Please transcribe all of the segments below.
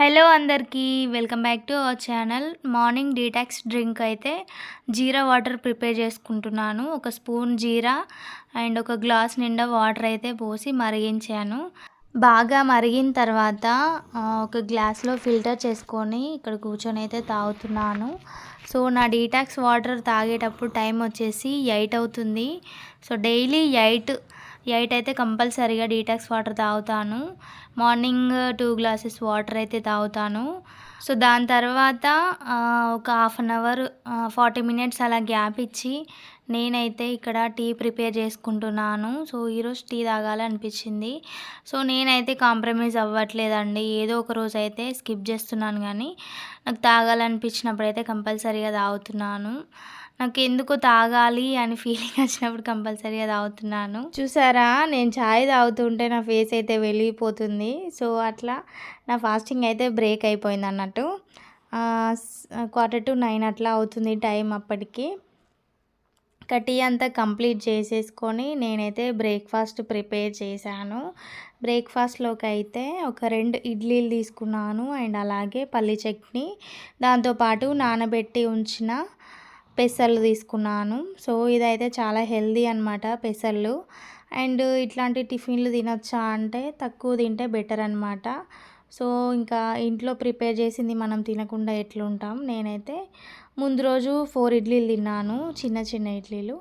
Hello అందరికీ welcome back to our channel. Morning detox drink అయితే jeera water prepare చేసుకుంటున్నాను. ఒక స్పూన్ జీరా అండ్ ఒక గ్లాస్ నిండా వాటర్ అయితే పోసి మరిగించాను. బాగా మరిగిన తర్వాత ఒక గ్లాస్లో ఫిల్టర్ చేసుకొని ఇక్కడ కూర్చొని అయితే తాగుతున్నాను. సో నా డీటాక్స్ వాటర్ తాగేటప్పుడు టైం వచ్చేసి ఎయిట్ అవుతుంది. సో డైలీ ఎయిట్ ఎయిట్ అయితే కంపల్సరీగా డీటాక్స్ వాటర్ తాగుతాను. మార్నింగ్ టూ గ్లాసెస్ వాటర్ అయితే తాగుతాను. సో దాని తర్వాత ఒక half an hour forty minutes అలా గ్యాప్ ఇచ్చి నేనైతే ఇక్కడ టీ ప్రిపేర్ చేసుకుంటున్నాను. సో ఈరోజు టీ తాగాలనిపించింది. సో నేనైతే కాంప్రమైజ్ అవ్వట్లేదండి. ఏదో ఒక రోజు అయితే స్కిప్ చేస్తున్నాను కానీ నాకు తాగాలనిపించినప్పుడు అయితే కంపల్సరీగా తాగుతున్నాను. నాకు ఎందుకో తాగాలి అని ఫీలింగ్ వచ్చినప్పుడు కంపల్సరీగా తాగుతున్నాను. చూసారా? నేను ఛాయ్ తాగుతుంటే నా ఫేస్ అయితే వెలిగిపోతుంది. సో అట్లా నా ఫాస్టింగ్ అయితే బ్రేక్ అయిపోయింది అన్నట్టు. క్వార్టర్ టు నైన్ అట్లా అవుతుంది టైం అప్పటికి. ఇంకా టీ అంతా కంప్లీట్ చేసేసుకొని నేనైతే బ్రేక్ఫాస్ట్ ప్రిపేర్ చేశాను. బ్రేక్ఫాస్ట్లోకి అయితే ఒక రెండు ఇడ్లీలు తీసుకున్నాను అండ్ అలాగే పల్లి చట్నీ. దాంతోపాటు నానబెట్టి ఉంచిన పెసర్లు తీసుకున్నాను. సో ఇదైతే చాలా హెల్దీ అనమాట పెసర్లు. అండ్ ఇట్లాంటి టిఫిన్లు తినొచ్చా అంటే తక్కువ తింటే బెటర్ అనమాట సో ఇంకా ఇంట్లో ప్రిపేర్ చేసింది మనం తినకుండా ఎట్లుంటాం నేనైతే ముందు రోజు ఫోర్ ఇడ్లీలు తిన్నాను చిన్న చిన్న ఇడ్లీలు.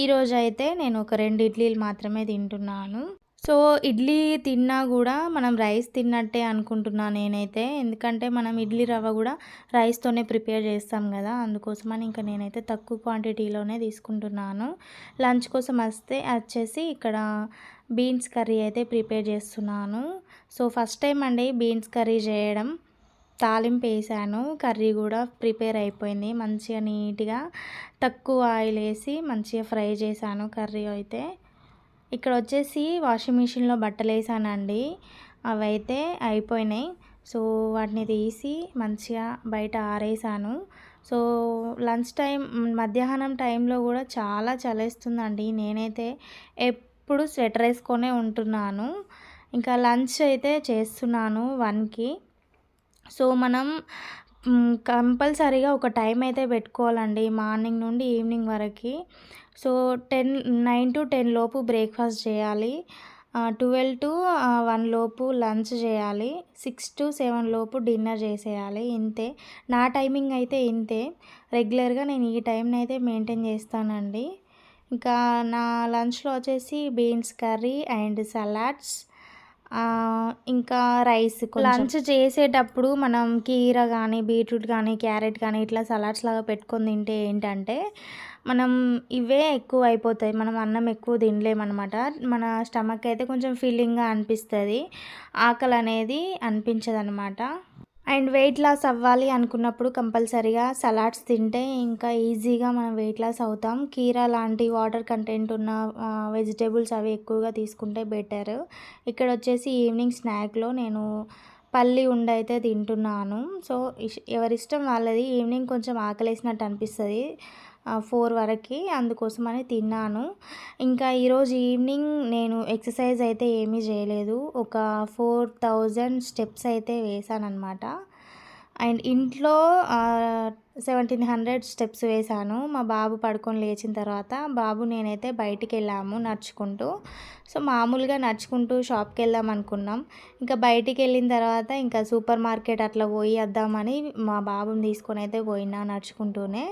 ఈరోజు అయితే నేను ఒక రెండు ఇడ్లీలు మాత్రమే తింటున్నాను. సో ఇడ్లీ తిన్నా కూడా మనం రైస్ తిన్నట్టే అనుకుంటున్నా నేనైతే. ఎందుకంటే మనం ఇడ్లీ రవ్వ కూడా రైస్తోనే ప్రిపేర్ చేస్తాం కదా. అందుకోసమని ఇంకా నేనైతే తక్కువ క్వాంటిటీలోనే తీసుకుంటున్నాను. లంచ్ కోసం వస్తే వచ్చేసి ఇక్కడ బీన్స్ కర్రీ అయితే ప్రిపేర్ చేస్తున్నాను. సో ఫస్ట్ టైం అండి బీన్స్ కర్రీ చేయడం. తాలింపు వేసాను. కర్రీ కూడా ప్రిపేర్ అయిపోయింది. మంచిగా నీట్గా తక్కువ ఆయిల్ వేసి మంచిగా ఫ్రై చేశాను కర్రీ అయితే. ఇక్కడ వచ్చేసి వాషింగ్ మిషన్లో బట్టలు వేసానండి. అవి అయితే అయిపోయినాయి. సో వాటిని తీసి మంచిగా బయట ఆరేసాను. సో లంచ్ టైం మధ్యాహ్నం టైంలో కూడా చాలా చలేస్తుందండి. నేనైతే ఎప్పుడు స్వెటర్ వేసుకొనే ఉంటున్నాను. ఇంకా లంచ్ అయితే చేస్తున్నాను వన్కి. సో మనం కంపల్సరీగా ఒక టైం అయితే పెట్టుకోవాలండి మార్నింగ్ నుండి ఈవినింగ్ వరకు. So ten nine to ten లోపు బ్రేక్ఫాస్ట్ చేయాలి. ట్వెల్వ్ టు వన్ లోపు లంచ్ చేయాలి. సిక్స్ టు సెవెన్ లోపు డిన్నర్ చేసేయాలి. ఇంతే. నా టైమింగ్ అయితే ఇంతే. రెగ్యులర్గా నేను ఈ టైంని అయితే మెయింటైన్ చేస్తానండి. ఇంకా నా లంచ్లో వచ్చేసి బీన్స్ కర్రీ అండ్ సలాడ్స్. ఇంకా రైస్ లంచ్ చేసేటప్పుడు మనం కీర కానీ బీట్రూట్ కానీ క్యారెట్ కానీ ఇట్లా సలాడ్స్ లాగా పెట్టుకొని తింటే ఏంటంటే మనం ఇవే ఎక్కువ అయిపోతాయి మనం అన్నం ఎక్కువ తినలేమన్నమాట. మన స్టమక్ అయితే కొంచెం ఫీలింగ్గా అనిపిస్తుంది. ఆకలి అనేది అనిపించదనమాట అండ్ వెయిట్ లాస్ అవ్వాలి అనుకున్నప్పుడు కంపల్సరీగా సలాడ్స్ తింటే ఇంకా ఈజీగా మనం వెయిట్ లాస్ అవుతాం. కీరా లాంటి వాటర్ కంటెంట్ ఉన్న వెజిటేబుల్స్ అవి ఎక్కువగా తీసుకుంటే బెటర్. ఇక్కడ వచ్చేసి ఈవినింగ్ స్నాక్లో నేను పల్లి ఉండ అయితే తింటున్నాను. సో ఎవరిష్టం వాళ్ళది ఈవినింగ్ కొంచెం ఆకలేసినట్టు అనిపిస్తుంది. ఫోర్ వరకు అందుకోసమని తిన్నాను. ఇంకా ఈరోజు ఈవినింగ్ నేను ఎక్సర్సైజ్ అయితే ఏమీ చేయలేదు. ఒక ఫోర్ థౌజండ్ స్టెప్స్ అయితే వేసాను అండ్ ఇంట్లో సెవెంటీన్ హండ్రెడ్ స్టెప్స్ వేశాను. మా బాబు పడుకొని లేచిన తర్వాత బాబు నేనైతే బయటికి వెళ్ళాము నడుచుకుంటూ. సో మామూలుగా నడుచుకుంటూ షాప్కి వెళ్దాం అనుకున్నాం. ఇంకా బయటికి వెళ్ళిన తర్వాత ఇంకా సూపర్ మార్కెట్ అట్లా పోయి వద్దామని మా బాబుని తీసుకొని అయితే పోయినా నడుచుకుంటూనే.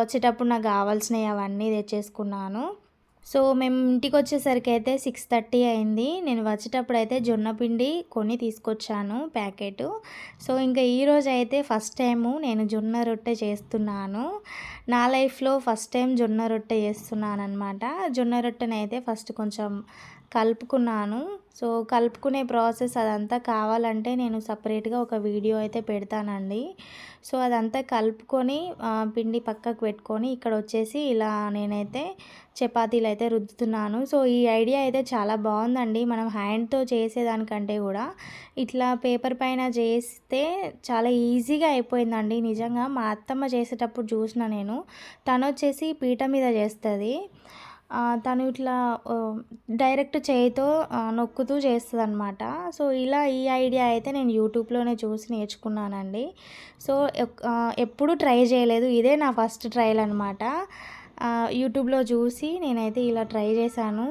వచ్చేటప్పుడు నాకు కావాల్సినవి అవన్నీ తెచ్చేసుకున్నాను. సో మేము ఇంటికి వచ్చేసరికి అయితే సిక్స్ థర్టీ అయింది. నేను వచ్చేటప్పుడు అయితే జొన్న పిండి కొని తీసుకొచ్చాను ప్యాకెట్. సో ఇంకా ఈరోజు అయితే ఫస్ట్ టైము నేను జొన్న రొట్టె చేస్తున్నాను. నా లైఫ్లో ఫస్ట్ టైం జొన్న రొట్టె చేస్తున్నాను అనమాట జొన్న రొట్టెని అయితే ఫస్ట్ కొంచెం కలుపుకున్నాను. సో కలుపుకునే ప్రాసెస్ అదంతా కావాలంటే నేను సపరేట్గా ఒక వీడియో అయితే పెడతానండి. సో అదంతా కలుపుకొని పిండి పక్కకు పెట్టుకొని ఇక్కడ వచ్చేసి ఇలా నేనైతే చపాతీలు అయితే రుద్దుతున్నాను. సో ఈ ఐడియా అయితే చాలా బాగుందండి. మనం హ్యాండ్తో చేసేదానికంటే కూడా ఇట్లా పేపర్ పైన చేస్తే చాలా ఈజీగా అయిపోయిందండి. నిజంగా మా అత్తమ్మ చేసేటప్పుడు చూసిన నేను. తను వచ్చేసి పీట మీద చేస్తుంది. తను ఇట్లా డైరెక్ట్ చేయితో నొక్కుతూ చేస్తుంది అనమాట సో ఇలా ఈ ఐడియా అయితే నేను యూట్యూబ్లోనే చూసి నేర్చుకున్నానండి. సో ఎప్పుడూ ట్రై చేయలేదు. ఇదే నా ఫస్ట్ ట్రయల్ అనమాట యూట్యూబ్లో చూసి నేనైతే ఇలా ట్రై చేశాను.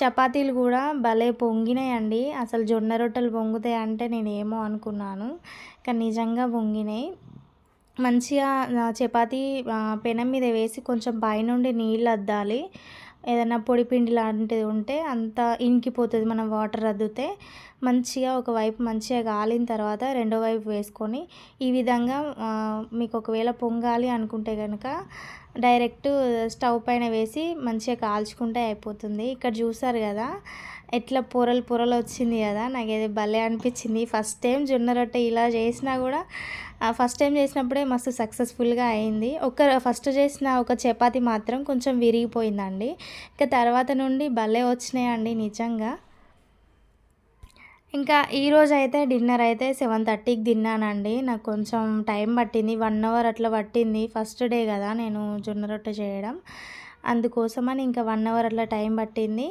చపాతీలు కూడా భలే పొంగినాయండి. అసలు జొన్న రొట్టెలు పొంగుతాయి అంటే నేనేమో అనుకున్నాను. కానీ నిజంగా పొంగినాయి. మంచిగా చపాతీ పెనం మీద వేసి కొంచెం పైనుండి నీళ్ళు అద్దాలి. ఏదైనా పొడి పిండి లాంటిది ఉంటే అంత ఇంకిపోతుంది మనం వాటర్ రద్దుతే మంచిగా ఒకవైపు మంచిగా కాలిన తర్వాత రెండో వైపు వేసుకొని ఈ విధంగా మీకు ఒకవేళ పొంగాలి అనుకుంటే కనుక డైరెక్ట్ స్టవ్ పైన వేసి మంచిగా కాల్చుకుంటే అయిపోతుంది. ఇక్కడ చూసారు కదా ఎట్లా పొరలు పొరలు వచ్చింది కదా. నాకు ఇది భలే అనిపించింది. ఫస్ట్ టైం జొన్న రొట్టె ఇలా చేసినా కూడా ఫస్ట్ టైం చేసినప్పుడే మస్తు సక్సెస్ఫుల్గా అయింది. ఒక ఫస్ట్ చేసిన ఒక చపాతి మాత్రం కొంచెం విరిగిపోయిందండి. ఇంకా తర్వాత నుండి భలే వచ్చినాయండి నిజంగా. ఇంకా ఈరోజు అయితే డిన్నర్ అయితే సెవెన్ థర్టీకి తిన్నానండి. నాకు కొంచెం టైం పట్టింది. వన్ అవర్ అట్లా పట్టింది. ఫస్ట్ డే కదా నేను జొన్న రొట్టె చేయడం. అందుకోసమని ఇంకా వన్ అవర్ అట్లా టైం పట్టింది.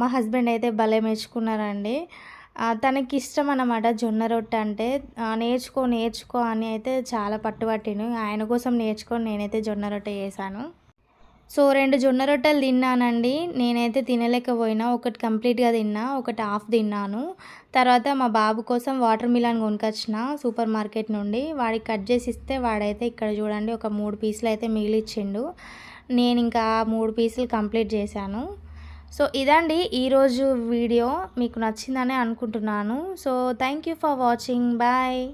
మా హస్బెండ్ అయితే భలే మెచ్చుకున్నారండి. తనకి ఇష్టం అన్నమాట జొన్న రొట్టె అంటే నేర్చుకో నేర్చుకో అని అయితే చాలా పట్టుబట్టిను ఆయన కోసం నేర్చుకొని నేనైతే జొన్న రొట్టె చేశాను. సో రెండు జొన్న రొట్టెలు తిన్నానండి. నేనైతే తినలేకపోయినా ఒకటి కంప్లీట్గా తిన్నా ఒకటి హాఫ్ తిన్నాను. తర్వాత మా బాబు కోసం వాటర్ మిలన్ కొనుకొచ్చిన సూపర్ మార్కెట్ నుండి. వాడికి కట్ చేసి ఇస్తే వాడైతే ఇక్కడ చూడండి ఒక మూడు పీసులు అయితే మిగిలిచ్చిండు. నేను ఇంకా ఆ మూడు పీసులు కంప్లీట్ చేశాను. సో ఇదండి ఈరోజు వీడియో. మీకు నచ్చిందని అనుకుంటున్నాను. So thank you for watching. Bye.